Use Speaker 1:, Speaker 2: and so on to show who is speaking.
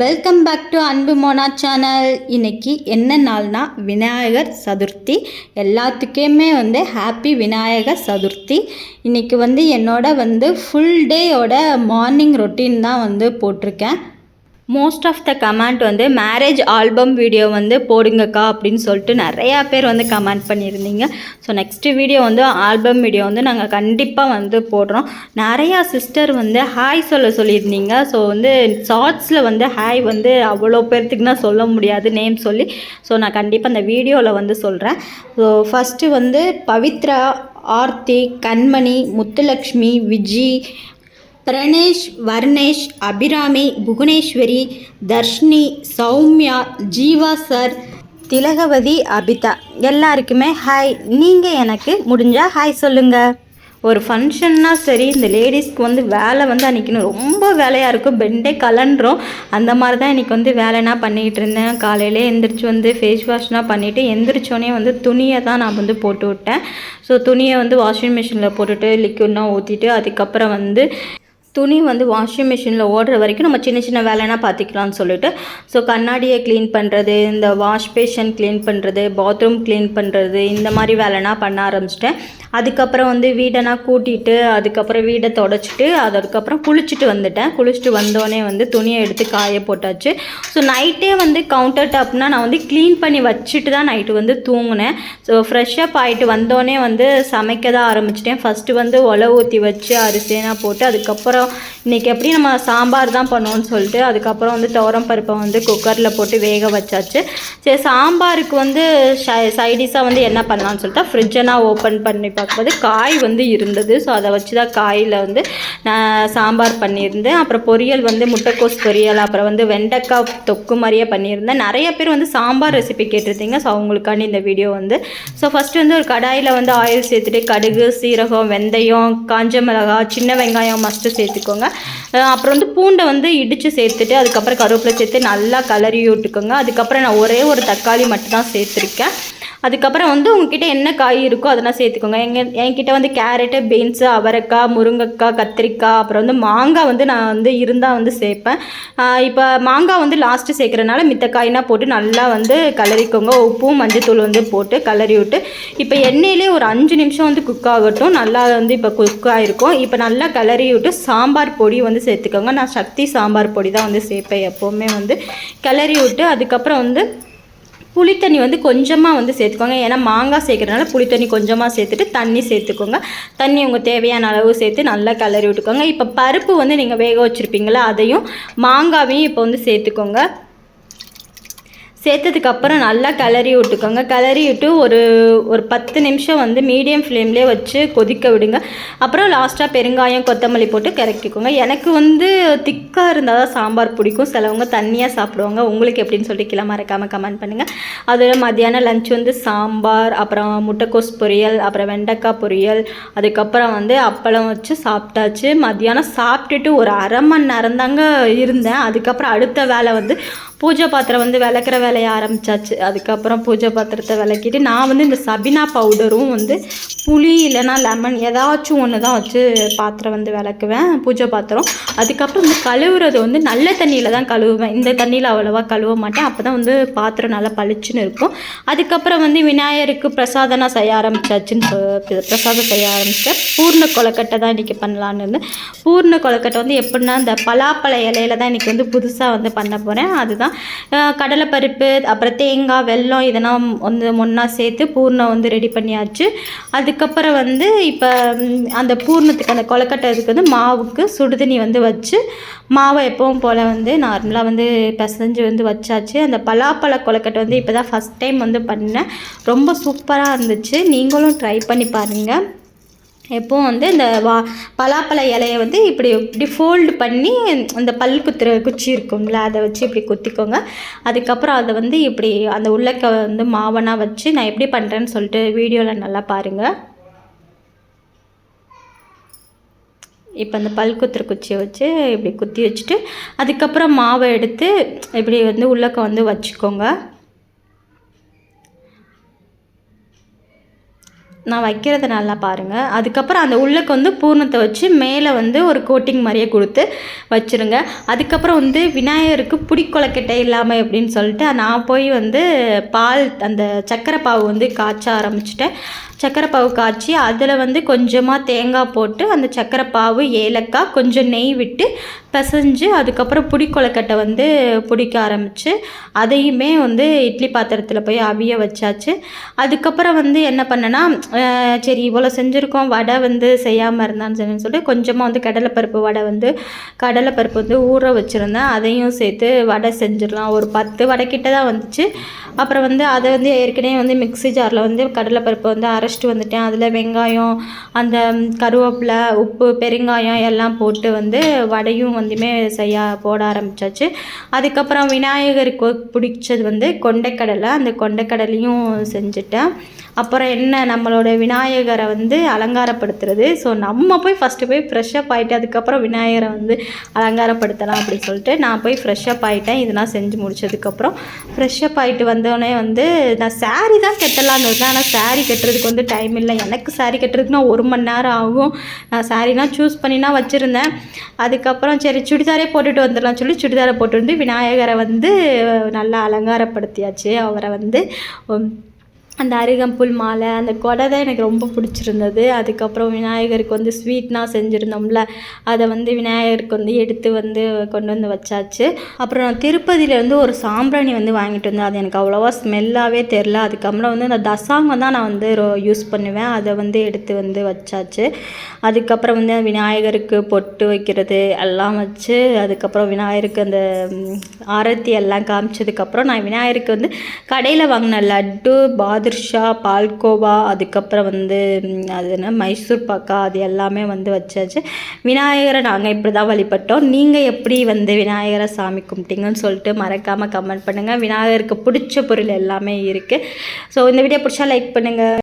Speaker 1: Welcome back to அன்பு Mona channel இன்னைக்கு என்ன நாள்னா விநாயகர் சதுர்த்தி. எல்லாத்துக்குமே வந்து ஹாப்பி விநாயகர் சதுர்த்தி. இன்னைக்கு வந்து என்னோட வந்து ஃபுல் டேயோட மார்னிங் ரொட்டீன் தான் வந்து போட்டிருக்கேன். மோஸ்ட் ஆஃப் த கமெண்ட் வந்து மேரேஜ் ஆல்பம் வீடியோ வந்து போடுங்கக்கா அப்படின்னு சொல்லிட்டு நிறையா பேர் வந்து கமெண்ட் பண்ணியிருந்தீங்க. ஸோ நெக்ஸ்ட்டு வீடியோ வந்து ஆல்பம் வீடியோ வந்து நாங்கள் கண்டிப்பாக வந்து போடுறோம். நிறையா சிஸ்டர் வந்து ஹாய் சொல்ல சொல்லியிருந்தீங்க. ஸோ வந்து ஷார்ட்ஸில் வந்து ஹாய் வந்து அவ்வளோ பேர்த்துக்கு நான் சொல்ல முடியாது நேம் சொல்லி. ஸோ நான் கண்டிப்பாக அந்த வீடியோவில் வந்து சொல்கிறேன் ஸோ ஃபஸ்ட்டு வந்து பவித்ரா ஆர்த்தி கண்மணி முத்துலக்ஷ்மி விஜி பிரணேஷ் வர்ணேஷ் அபிராமி புவனேஸ்வரி தர்ஷினி சௌமியா ஜீவா சார் திலகவதி அபிதா. எல்லாருக்குமே ஹாய் நீங்கள் எனக்கு முடிஞ்சால் ஹாய் சொல்லுங்கள் ஒரு ஃபங்க்ஷன்னா சரி இந்த லேடிஸ்க்கு வந்து வேலை வந்து அன்றைக்கின்னு ரொம்ப வேலையாக இருக்கும். பெண்டே கலண்டுறோம் அந்த மாதிரி தான் இன்றைக்கி வந்து வேலைனா பண்ணிக்கிட்டு இருந்தேன். காலையிலே எந்திரிச்சு வந்து ஃபேஸ் வாஷ்னால் பண்ணிவிட்டு எந்திரிச்சோடனே வந்து துணியை தான் நான் வந்து போட்டு விட்டேன். ஸோ துணியை வந்து வாஷிங் மிஷினில் போட்டுட்டு லிக்விட்லாம் ஊற்றிட்டு அதுக்கப்புறம் வந்து துணி வந்து வாஷிங் மிஷினில் ஓடுற வரைக்கும் நம்ம சின்ன சின்ன வேலைனா பார்த்துக்கலாம்னு சொல்லிட்டு ஸோ கண்ணாடியை க்ளீன் பண்ணுறது இந்த வாஷ் பேஷன் க்ளீன் பண்ணுறது பாத்ரூம் க்ளீன் பண்ணுறது இந்த மாதிரி வேலைனா பண்ண ஆரம்பிச்சிட்டேன். அதுக்கப்புறம் வந்து வீடெனா கூட்டிட்டு அதுக்கப்புறம் வீடை தொடச்சிட்டு அதுக்கப்புறம் குளிச்சுட்டு வந்துட்டேன். குளிச்சுட்டு வந்தோடனே வந்து துணியை எடுத்து காய போட்டாச்சு. ஸோ நைட்டே வந்து கவுண்டர் டாப்னா நான் வந்து க்ளீன் பண்ணி வச்சுட்டு தான் நைட்டு வந்து தூங்கினேன். ஸோ ஃப்ரெஷ்ஷப் ஆகிட்டு வந்தோடனே வந்து சமைக்க தான் ஆரம்பிச்சிட்டேன். ஃபஸ்ட்டு வந்து ஒலை ஊற்றி வச்சு அரிசியெல்லாம் போட்டு அதுக்கப்புறம் இன்றைக்கி எப்படி நம்ம சாம்பார் தான் பண்ணுவோம்னு சொல்லிட்டு அதுக்கப்புறம் வந்து துவரம் பருப்பை வந்து குக்கரில் போட்டு வேக வச்சாச்சு. சரி சாம்பாருக்கு வந்து சைடிஷாக வந்து என்ன பண்ணலாம்னு சொல்லிட்டு ஃப்ரிட்ஜை நான் ஓப்பன் பண்ணி பார்க்கும்போது காய் வந்து இருந்தது. ஸோ அதை வச்சு தான் காயில் வந்து நான் சாம்பார் பண்ணியிருந்தேன். அப்புறம் பொரியல் வந்து முட்டைக்கோஸ் பொரியல் அப்புறம் வந்து வெண்டைக்காய் தொக்கு மாதிரியே பண்ணியிருந்தேன். நிறைய பேர் வந்து சாம்பார் ரெசிபி கேட்டிருந்தீங்க. ஸோ அவங்களுக்காண்டி இந்த வீடியோ வந்து. ஸோ ஃபஸ்ட்டு வந்து ஒரு கடாயில் வந்து ஆயில் சேர்த்துட்டு கடுகு சீரகம் வெந்தயம் காஞ்ச மிளகாய் சின்ன வெங்காயம் மஸ்ட்டு சேர்த்துக்கோங்க. அப்புறம் வந்து பூண்டை வந்து இடித்து சேர்த்துட்டு அதுக்கப்புறம் கருவேப்பிலை சேர்த்து நல்லா கலரி விட்டுக்கோங்க. அதுக்கப்புறம் நான் ஒரே ஒரு தக்காளி மட்டும் தான் சேர்த்துருக்கேன். அதுக்கப்புறம் வந்து உங்ககிட்ட என்ன காய் இருக்கோ அதெல்லாம் சேர்த்துக்கோங்க. எங்கள் என்கிட்ட வந்து கேரட்டு பீன்ஸு அவரைக்காய் முருங்கைக்காய் கத்திரிக்காய் அப்புறம் வந்து மாங்காய் வந்து நான் வந்து இருந்தால் வந்து சேர்ப்பேன். இப்போ மாங்காய் வந்து லாஸ்ட்டு சேர்க்குறனால மித்த காய்னா போட்டு நல்லா வந்து கலரிக்கோங்க. உப்பும் மஞ்சத்தூள் வந்து போட்டு கலரி விட்டு இப்போ எண்ணெயிலே ஒரு அஞ்சு நிமிஷம் வந்து குக் ஆகட்டும். நல்லா வந்து இப்போ குக் ஆகிருக்கும் இப்போ நல்லா கலரி விட்டு சாம்பார் பொடி வந்து சேர்த்துக்கோங்க. நான் சக்தி சாம்பார் பொடி தான் வந்து சேர்ப்பேன் எப்போவுமே வந்து. கிளறி விட்டு அதுக்கப்புறம் வந்து புளித்தண்ணி வந்து கொஞ்சமாக வந்து சேர்த்துக்கோங்க. ஏன்னா மாங்காய் சேர்க்குறதுனால புளித்தண்ணி கொஞ்சமாக சேர்த்துட்டு தண்ணி சேர்த்துக்கோங்க. தண்ணி உங்கள் தேவையான அளவு சேர்த்து நல்லா கிளறி விட்டுக்கோங்க. இப்போ பருப்பு வந்து நீங்கள் வேக வச்சுருப்பீங்களா அதையும் மாங்காவையும் இப்போ வந்து சேர்த்துக்கோங்க. சேர்த்ததுக்கப்புறம் நல்லா கிளறி விட்டுக்கோங்க. கிளறி விட்டு ஒரு ஒரு பத்து நிமிஷம் வந்து மீடியம் ஃப்ளேம்லேயே வச்சு கொதிக்க விடுங்க. அப்புறம் லாஸ்ட்டாக பெருங்காயம் கொத்தமல்லி போட்டு கறக்கிக்கோங்க எனக்கு வந்து திக்காக இருந்தால் தான் சாம்பார் பிடிக்கும். சிலவங்க தண்ணியாக சாப்பிடுவாங்க. உங்களுக்கு எப்படின்னு சொல்லிட்டு கீழே மறக்காமல் கமெண்ட் பண்ணுங்கள் அதோட மத்தியானம் லஞ்ச் வந்து சாம்பார் அப்புறம் முட்டைக்கோஸ் பொரியல் அப்புறம் வெண்டைக்காய் பொரியல் அதுக்கப்புறம் வந்து அப்பளம் வச்சு சாப்பிட்டாச்சு. மத்தியானம் சாப்பிட்டுட்டு ஒரு அரை மணி நேரம் தாங்க இருந்தேன். அதுக்கப்புறம் அடுத்த வேலை வந்து பூஜை பாத்திரம் வந்து விளக்குற வேலையை ஆரம்பிச்சாச்சு. அதுக்கப்புறம் பூஜை பாத்திரத்தை விளக்கிட்டு நான் வந்து இந்த சபினா பவுடரும் வந்து புளி இல்லைன்னா லெமன் ஏதாச்சும் ஒன்று தான் வச்சு பாத்திரம் வந்து விளக்குவேன் பூஜை பாத்திரம். அதுக்கப்புறம் வந்து கழுவுறது வந்து நல்ல தண்ணியில் தான் கழுவுவேன். இந்த தண்ணியில் அவ்வளோவா கழுவ மாட்டேன். அப்போ தான் வந்து பாத்திரம் நல்லா பளிச்சுன்னு இருக்கும். அதுக்கப்புறம் வந்து விநாயகருக்கு பிரசாதனா செய்ய ஆரம்பிச்சாச்சுன்னு பிரசாதம் செய்ய ஆரம்பிச்சேன். பூர்ண கொலக்கட்டை தான் இன்றைக்கி பண்ணலான்னு இருந்தேன். பூர்ண கொலக்கட்டை வந்து எப்படின்னா இந்த பலாப்பழ இலையில தான் இன்றைக்கி வந்து புதுசாக வந்து பண்ண போகிறேன் அதுதான் கடலைப்பருப்பு அப்புறம் தேங்காய் வெல்லம் இதெல்லாம் வந்து ஒன்றா சேர்த்து பூர்ணம் வந்து ரெடி பண்ணியாச்சு. அதுக்கப்புறம் வந்து இப்போ அந்த பூர்ணத்துக்கு அந்த கொலக்கட்டைக்கு வந்து மாவுக்கு சுடுதண்ணி வந்து வச்சு மாவை எப்பவும் போல் வந்து நார்மலாக வந்து பிசைஞ்சு வந்து வச்சாச்சு. அந்த பலாப்பழ கொலக்கட்டை வந்து இப்போ தான் ஃபஸ்ட் டைம் வந்து பண்ணேன். ரொம்ப சூப்பராக இருந்துச்சு. நீங்களும் ட்ரை பண்ணி பாருங்கள் எப்போவும் வந்து இந்த வா பலாப்பழ இலைய வந்து இப்படி இப்படி ஃபோல்டு பண்ணி அந்த பல் குத்துற குச்சி இருக்கும்ல அதை வச்சு இப்படி குத்திக்கோங்க. அதுக்கப்புறம் அதை வந்து இப்படி அந்த உள்ளக்க வந்து மாவனாக வச்சு நான் எப்படி பண்ணுறேன்னு சொல்லிட்டு வீடியோவில் நல்லா பாருங்கள் இப்போ அந்த பல் குத்துற குச்சியை வச்சு இப்படி குத்தி வச்சுட்டு அதுக்கப்புறம் மாவை எடுத்து இப்படி வந்து உள்ளக்க வந்து வச்சுக்கோங்க. நான் வைக்கிறத நல்லா பாருங்கள் அதுக்கப்புறம் அந்த உள்ளக்கு வந்து பூர்ணத்தை வச்சு மேலே வந்து ஒரு கோட்டிங் மாதிரியே கொடுத்து வச்சுருங்க. அதுக்கப்புறம் வந்து விநாயகருக்கு புடிக்கொலக்கட்டை இல்லாமல் எப்படின்னு சொல்லிட்டு நான் போய் வந்து பால் அந்த சக்கரை பாவு வந்து காய்ச்ச ஆரம்பிச்சிட்டேன். சக்கரை பாவு காய்ச்சி அதில் வந்து கொஞ்சமாக தேங்காய் போட்டு அந்த சக்கரை பாவு ஏலக்காய் கொஞ்சம் நெய் விட்டு பிசைஞ்சு அதுக்கப்புறம் புடிக்கொலக்கட்டை வந்து பிடிக்க ஆரம்பித்து அதையுமே வந்து இட்லி பாத்திரத்தில் போய் அவிய வச்சாச்சு. அதுக்கப்புறம் வந்து என்ன பண்ணேன்னா சரி இவ்வளோ செஞ்சுருக்கோம் வடை வந்து செய்யாமல் இருந்தான்னு சொல்லி சொல்லிட்டு கொஞ்சமாக வந்து கடலைப்பருப்பு வடை வந்து கடலைப்பருப்பு வந்து ஊற வச்சுருந்தேன். அதையும் சேர்த்து வடை செஞ்சிடலாம். ஒரு பத்து வடை தான் வந்துச்சு. அப்புறம் வந்து அதை வந்து ஏற்கனவே வந்து மிக்ஸி ஜாரில் வந்து கடலைப்பருப்பு வந்து அரைச்சிட்டு வந்துட்டேன். அதில் வெங்காயம் அந்த கருவேப்பிலை உப்பு பெருங்காயம் எல்லாம் போட்டு வந்து வடையும் வந்துமே செய்ய போட ஆரம்பித்தாச்சு அதுக்கப்புறம் விநாயகருக்கு பிடிச்சது வந்து கொண்டைக்கடலை. அந்த கொண்டைக்கடலையும் செஞ்சுட்டேன். அப்புறம் என்ன நம்மளோட விநாயகரை வந்து அலங்காரப்படுத்துறது. ஸோ நம்ம போய் ஃபஸ்ட்டு போய் ஃப்ரெஷ்ஷப் ஆகிட்டு அதுக்கப்புறம் விநாயகரை வந்து அலங்காரப்படுத்தலாம் அப்படின்னு சொல்லிட்டு நான் போய் ஃப்ரெஷ்ஷப் ஆகிட்டேன் இதெல்லாம் செஞ்சு முடிச்சதுக்கப்புறம் ஃப்ரெஷ்ஷப் ஆகிட்டு வந்தோடனே வந்து நான் saree தான் கட்டலான்னு இருந்தேன். ஆனால் saree கட்டுறதுக்கு வந்து டைம் இல்லை. எனக்கு saree கட்டுறதுக்குனா ஒரு மணி நேரம் ஆகும். நான் சாரீலாம் சூஸ் பண்ணினா வச்சுருந்தேன். அதுக்கப்புறம் சரி சுடிதாரே போட்டுட்டு வந்துடலாம் சொல்லி சுடிதாரை போட்டு வந்து விநாயகரை வந்து நல்லா அலங்காரப்படுத்தியாச்சு. அவரை வந்து அந்த அருகம்புல் மாலை அந்த கொடை தான் எனக்கு ரொம்ப பிடிச்சிருந்தது. அதுக்கப்புறம் விநாயகருக்கு வந்து ஸ்வீட்னா செஞ்சுருந்தோம்ல அதை வந்து விநாயகருக்கு வந்து எடுத்து வந்து கொண்டு வந்து வச்சாச்சு. அப்புறம் நான் திருப்பதியிலேருந்து ஒரு சாம்பிராணி வந்து வாங்கிட்டு வந்தேன். அது எனக்கு அவ்வளோவா ஸ்மெல்லாகவே தெரில அதுக்கப்புறம் வந்து அந்த தசாங்கம் தான் நான் வந்து யூஸ் பண்ணுவேன். அதை வந்து எடுத்து வந்து வச்சாச்சு. அதுக்கப்புறம் வந்து விநாயகருக்கு பொட்டு வைக்கிறது எல்லாம் வச்சு அதுக்கப்புறம் விநாயகருக்கு அந்த ஆரத்தி எல்லாம் காமிச்சதுக்கப்புறம் நான் விநாயகருக்கு வந்து கடையில் வாங்கின லட்டு பாதுர்ஷா பால்கோவா அதுக்கப்புறம் வந்து அது என்ன மைசூர் பாக்கா அது எல்லாமே வந்து வச்சாச்சு. விநாயகரை நாங்கள் இப்படி தான் வழிபட்டோம். நீங்கள் எப்படி வந்து விநாயகரை சாமி கும்பிட்டீங்கன்னு சொல்லிட்டு மறக்காமல் கமெண்ட் பண்ணுங்கள் விநாயகருக்கு பிடிச்ச பொருள் எல்லாமே இருக்குது ஸோ இந்த வீடியோ பிடிச்சா லைக் பண்ணுங்கள்